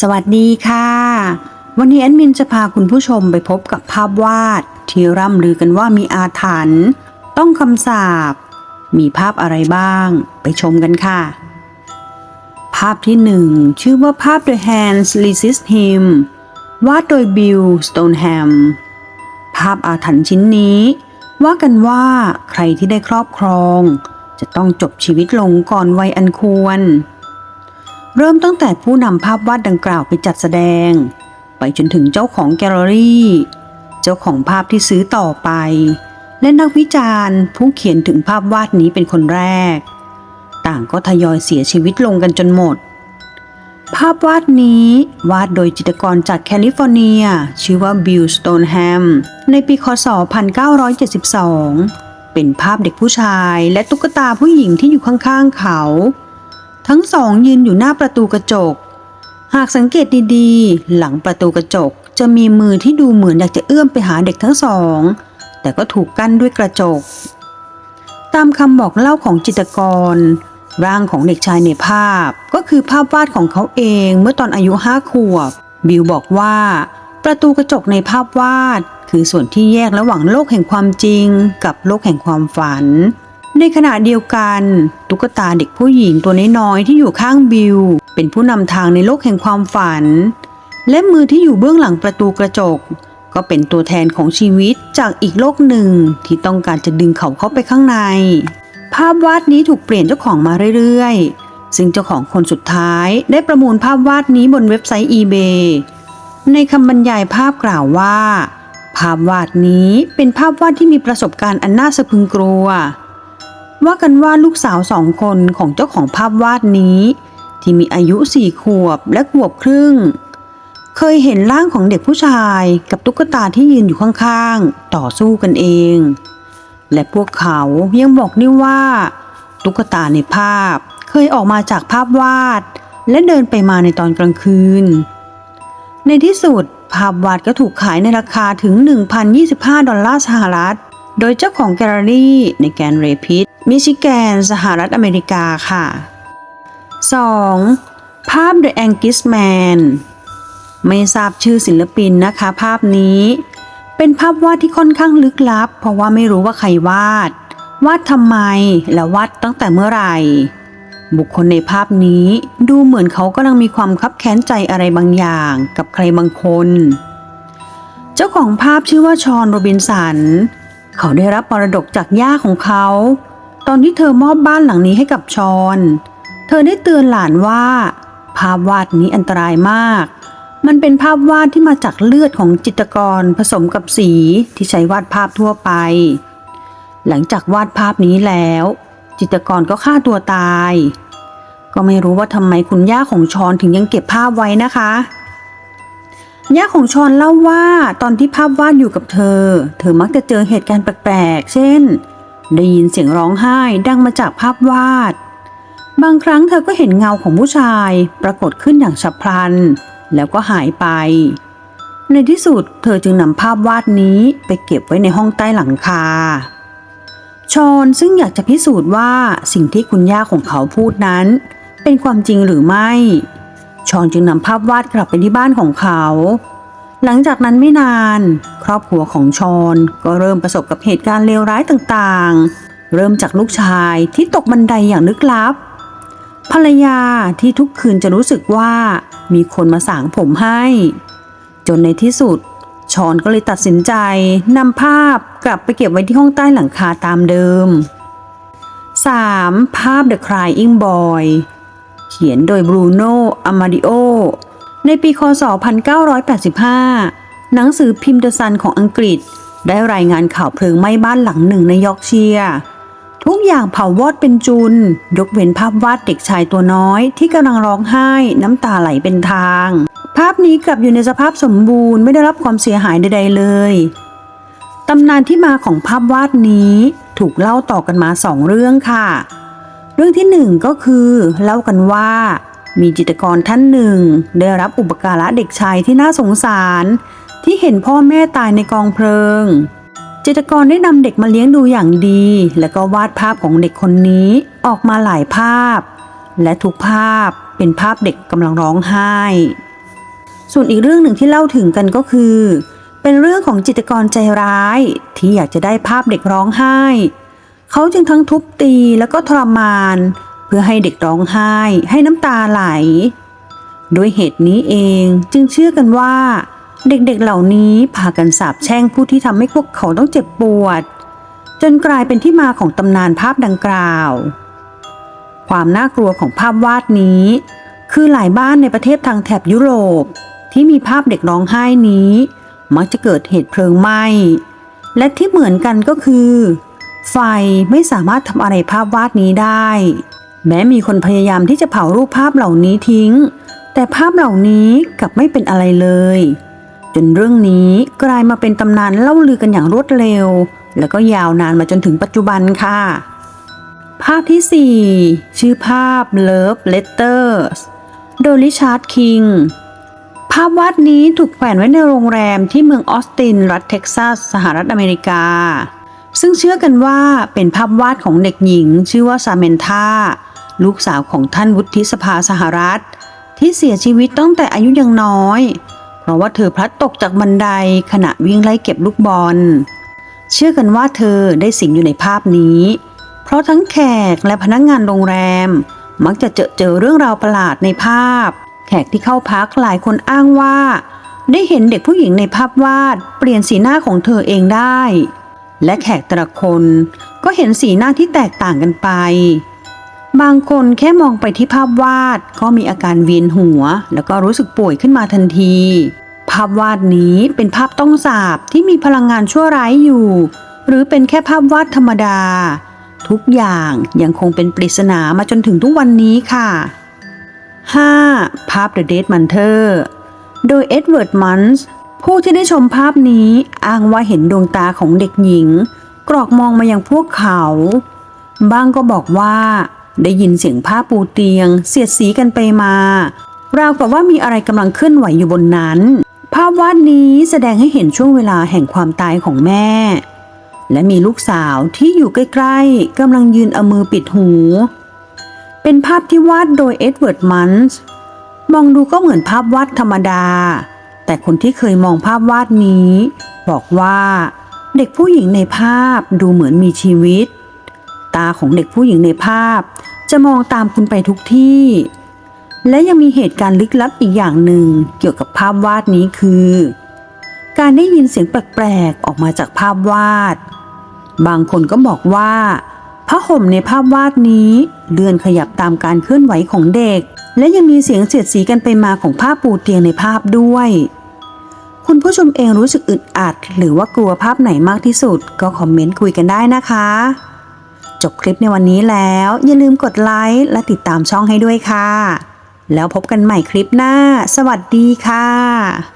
สวัสดีค่ะ วันนี้แอดมินจะพาคุณผู้ชมไปพบกับภาพวาด ที่ร่ำลือกันว่ามีอาถรรพ์ต้องคำสาปมีภาพอะไรบ้าง ไปชมกันค่ะ ภาพที่หนึ่งชื่อว่าภาพ The Hands Resist Him วาดโดยบิลสโตนแฮมภาพอาถรรพ์ชิ้นนี้ ว่ากันว่าใครที่ได้ครอบครอง จะต้องจบชีวิตลงก่อนวัยอันควร เริ่มตั้งแต่ผู้นำภาพวาดดังกล่าวไปจัดแสดง ไปจนถึงเจ้าของแกลเลอรี่ เจ้าของภาพที่ซื้อต่อไป และนักวิจารณ์ผู้เขียนถึงภาพวาดนี้เป็นคนแรก ต่างก็ทยอยเสียชีวิตลงกันจนหมด ภาพวาดนี้วาดโดยจิตรกรจากแคลิฟอร์เนีย ชื่อว่าบิลสโตนแฮมในปีคศ 1972 เป็นภาพเด็กผู้ชายและตุ๊กตาผู้หญิงที่อยู่ข้างๆเขา ทั้งสองยืนอยู่หน้าประตูกระจก หากสังเกตดีๆ หลังประตูกระจกจะมีมือที่ดูเหมือนอยากจะเอื้อมไปหาเด็กทั้งสอง แต่ก็ถูกกั้นด้วยกระจก ตามคำบอกเล่าของจิตกร ร่างของเด็กชายในภาพ ก็คือภาพวาดของเขาเองเมื่อตอนอายุห้าขวบ บิลบอกว่า ประตูกระจกในภาพวาด คือส่วนที่แยกระหว่างโลกแห่งความจริง กับโลกแห่งความฝัน ในขณะเดียวกัน ตุ๊กตาเด็กผู้หญิงตัวน้อยๆที่อยู่ข้างบิลเป็นผู้นำทางในโลกแห่งความฝัน และมือที่อยู่เบื้องหลังประตูกระจก ก็เป็นตัวแทนของชีวิตจากอีกโลกหนึ่งที่ต้องการจะดึงเขาเข้าไปข้างใน ภาพวาดนี้ถูกเปลี่ยนเจ้าของมาเรื่อยๆ ซึ่งเจ้าของคนสุดท้ายได้ประมูลภาพวาดนี้บนเว็บไซต์ eBay ในคำบรรยายภาพกล่าวว่า ภาพวาดนี้เป็นภาพวาดที่มีประสบการณ์อันน่าสะพึงกลัว ว่ากันว่าลูกสาวสองคนของเจ้าของภาพวาดนี้ ที่มีอายุสี่ขวบและขวบครึ่ง เคยเห็นร่างของเด็กผู้ชายกับตุ๊กตาที่ยืนอยู่ข้างๆ ต่อสู้กันเอง และพวกเขายังบอกด้วยว่า ตุ๊กตาในภาพเคยออกมาจากภาพวาด และเดินไปมาในตอนกลางคืน ในที่สุดภาพวาดก็ถูกขายในราคาถึง 1,025 ดอลลาร์สหรัฐ โดยเจ้าของแกลเลอรี่ในแกนเรพิดมิชิแกน สหรัฐอเมริกาค่ะ 2. ภาพ The Angus Man ไม่ทราบชื่อศิลปินนะคะภาพนี้ เป็นภาพวาดที่ค่อนข้างลึกลับ เพราะว่าไม่รู้ว่าใครวาด วาดทำไมและวาดตั้งแต่เมื่อไหร่ บุคคลในภาพนี้ดูเหมือนเขากำลังมีความคับแค้นใจอะไรบางอย่างกับใครบางคน เจ้าของภาพชื่อว่าชอนโรบินสัน เขาได้รับมรดกจากย่าของเขา ตอนที่เธอมอบบ้านหลังนี้ให้กับชอน เธอได้เตือนหลานว่า ภาพวาดนี้อันตรายมาก มันเป็นภาพวาดที่มาจากเลือดของจิตรกรผสมกับสีที่ใช้วาดภาพทั่วไป หลังจากวาดภาพนี้แล้ว จิตรกรก็ฆ่าตัวตาย ก็ไม่รู้ว่าทำไมคุณย่าของชอนถึงยังเก็บภาพไว้นะคะ ย่าของชอนเล่าว่าตอนที่ภาพวาดอยู่กับเธอ เธอมักจะเจอเหตุการณ์แปลกๆ เช่น ได้ยินเสียงร้องไห้ดังมาจากภาพวาด บางครั้งเธอก็เห็นเงาของผู้ชาย ปรากฏขึ้นอย่างฉับพลัน แล้วก็หายไป ในที่สุดเธอจึงนำภาพวาดนี้ไปเก็บไว้ในห้องใต้หลังคา ชอนซึ่งอยากจะพิสูจน์ว่าสิ่งที่คุณย่าของเขาพูดนั้น เป็นความจริงหรือไม่ ชอนจึงนำภาพวาดกลับไปที่บ้านของเขา หลังจากนั้นไม่นาน ครอบครัวของชอนก็เริ่มประสบกับเหตุการณ์เลวร้ายต่างๆ เริ่มจากลูกชายที่ตกบันไดอย่างลึกลับ ภรรยาที่ทุกคืนจะรู้สึกว่ามีคนมาสางผมให้ จนในที่สุด ชอนก็เลยตัดสินใจนำภาพกลับไปเก็บไว้ที่ห้องใต้หลังคาตามเดิม 3. ภาพ The Crying Boy ขียนโดยบรูโนอามาดิโอ ในปีคศ 1985 หนังสือพิมพ์เดอะซันของอังกฤษ ได้รายงานข่าวเพลิงไหม้บ้านหลังหนึ่งในยอร์กเชียร์ทุกอย่างเผาวอดเป็นจุน ยกเว้นภาพวาดเด็กชายตัวน้อยที่กำลังร้องไห้น้ำตาไหลเป็นทาง ภาพนี้กลับอยู่ในสภาพสมบูรณ์ไม่ได้รับความเสียหายใดๆเลยตำนานที่มาของภาพวาดนี้ถูกเล่าต่อกันมาสองเรื่องค่ะ เรื่องที่หนึ่งก็คือเล่ากันว่า มีจิตกรท่านหนึ่ง ได้รับอุปการะเด็กชายที่น่าสงสาร ที่เห็นพ่อแม่ตายในกองเพลิง จิตกรได้นำเด็กมาเลี้ยงดูอย่างดี แล้วก็วาดภาพของเด็กคนนี้ออกมาหลายภาพ และทุกภาพเป็นภาพเด็กกำลังร้องไห้ ส่วนอีกเรื่องหนึ่งที่เล่าถึงกันก็คือ เป็นเรื่องของจิตกรใจร้าย ที่อยากจะได้ภาพเด็กร้องไห้ เขาจึงทั้งทุบตีแล้วก็ทรมาน เพื่อให้เด็กร้องไห้ ให้น้ำตาไหล ด้วยเหตุนี้เองจึงเชื่อกันว่า เด็กๆเหล่านี้พากันสาบแช่งผู้ที่ทำให้พวกเขาต้องเจ็บปวด จนกลายเป็นที่มาของตำนานภาพดังกล่าว ความน่ากลัวของภาพวาดนี้ คือหลายบ้านในประเทศทางแถบยุโรป ที่มีภาพเด็กร้องไห้นี้ มักจะเกิดเหตุเพลิงไหม้และที่เหมือนกันก็คือ ไฟไม่สามารถทำอะไรภาพวาดนี้ได้ แม้มีคนพยายามที่จะเผารูปภาพเหล่านี้ทิ้ง แต่ภาพเหล่านี้กลับไม่เป็นอะไรเลย จนเรื่องนี้กลายมาเป็นตำนานเล่าลือกันอย่างรวดเร็ว แล้วก็ยาวนานมาจนถึงปัจจุบันค่ะ ภาพที่ 4 ชื่อภาพ Love Letters โดยริชาร์ดคิงภาพวาดนี้ถูกแขวนไว้ในโรงแรมที่เมืองออสติน รัฐเท็กซัส สหรัฐอเมริกา ซึ่งเชื่อกันว่าเป็นภาพวาดของเด็กหญิง ชื่อว่าซาเมนธาลูกสาวของท่านวุฒิสภาสหรัฐ ที่เสียชีวิตตั้งแต่อายุยังน้อย เพราะว่าเธอพลัดตกจากบันไดขณะวิ่งไล่เก็บลูกบอล เชื่อกันว่าเธอได้สิงอยู่ในภาพนี้ เพราะทั้งแขกและพนักงานโรงแรม มักจะเจอเจอเรื่องราวประหลาดในภาพ แขกที่เข้าพักหลายคนอ้างว่า ได้เห็นเด็กผู้หญิงในภาพวาด เปลี่ยนสีหน้าของเธอเองได้ และแขกแต่ละคนก็เห็นสีหน้าที่แตกต่างกันไป บางคนแค่มองไปที่ภาพวาดก็มีอาการเวียนหัว แล้วก็รู้สึกป่วยขึ้นมาทันที ภาพวาดนี้เป็นภาพต้องสาบที่มีพลังงานชั่วร้ายอยู่ หรือเป็นแค่ภาพวาดธรรมดา ทุกอย่างยังคงเป็นปริศนามาจนถึงทุกวันนี้ค่ะ 5. ภาพ The Dead Manter โดยเอ็ดเวิร์ดมันส์ ผู้ที่ได้ชมภาพนี้อ้างว่าเห็นดวงตาของเด็กหญิง กรอกมองมายังพวกเขาบางก็บอกว่า ได้ยินเสียงผ้าปูเตียง เสียดสีกันไปมา ราวกับว่ามีอะไรกำลังเคลื่อนไหวอยู่บนนั้น ภาพวาดนี้แสดงให้เห็นช่วงเวลาแห่งความตายของแม่ และมีลูกสาวที่อยู่ใกล้ๆกำลังยืนเอามือปิดหู เป็นภาพที่วาดโดยเอ็ดเวิร์ดมันส์มองดูก็เหมือนภาพวาดธรรมดา แต่คนที่เคยมองภาพวาดนี้ บอกว่าเด็กผู้หญิงในภาพดูเหมือนมีชีวิต ตาของเด็กผู้หญิงในภาพ จะมองตามคุณไปทุกที่ และยังมีเหตุการณ์ลึกลับอีกอย่างหนึ่งเกี่ยวกับภาพวาดนี้คือ การได้ยินเสียงแปลกๆออกมาจากภาพวาด บางคนก็บอกว่าผ้าห่มในภาพวาดนี้เลื่อนขยับตามการเคลื่อนไหวของเด็ก และยังมีเสียงเสียดสีกันไปมาของผ้าปูเตียงในภาพด้วย คุณผู้ชมเองรู้สึกอึดอัด หรือว่ากลัวภาพไหนมากที่สุด ก็คอมเมนต์คุยกันได้นะคะ จบคลิปในวันนี้แล้ว อย่าลืมกดไลค์และติดตามช่องให้ด้วยค่ะ แล้วพบกันใหม่คลิปหน้า สวัสดีค่ะ